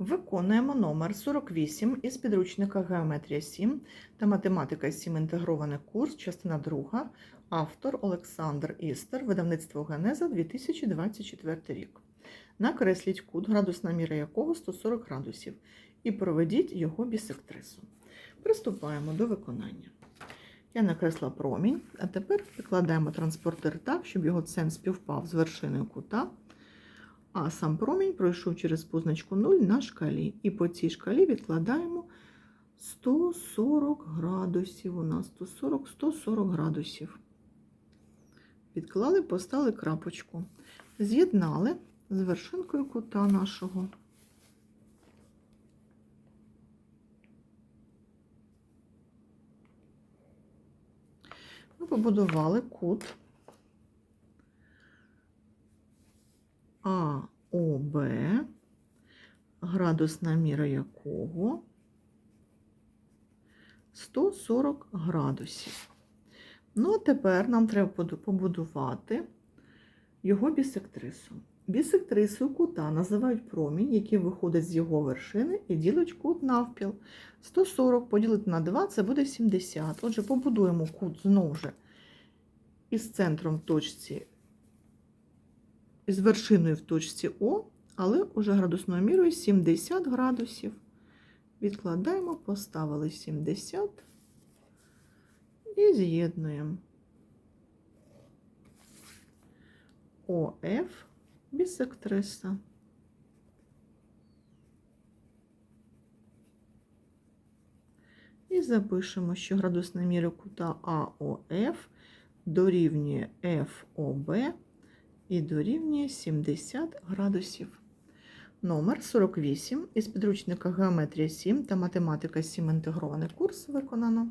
Виконуємо номер 48 із підручника Геометрія 7 та Математика 7 інтегрований курс, частина 2, автор Олександр Істер, видавництво Генеза 2024 рік. Накресліть кут, градусна міра якого 140 градусів, і проведіть його бісектрису. Приступаємо до виконання. Я накресла промінь, а тепер викладаємо транспортир так, щоб його центр співпав з вершиною кута а сам промінь пройшов через позначку 0 на шкалі. І по цій шкалі відкладаємо 140 градусів. У нас 140 140 градусів. Відклали, поставили крапочку. З'єднали з вершинкою кута нашого. Ми побудували кут АОБ, градусна міра якого 140 градусів. Ну, а тепер нам треба побудувати його бісектрису. Бісектрисою кута називають промінь, який виходить з його вершини і ділить кут навпіл. 140 поділити на 2 це буде 70. Отже, побудуємо кут знову ж із центром точці з вершиною в точці О, але уже градусною мірою 70 градусів. Відкладаємо, поставили 70 і з'єднуємо ОФ бісектриса. І запишемо, що градусна міра кута АОФ дорівнює ФОБ і дорівнює 70 градусів. Номер 48 із підручника Геометрія 7 та Математика 7 інтегрований курс виконано.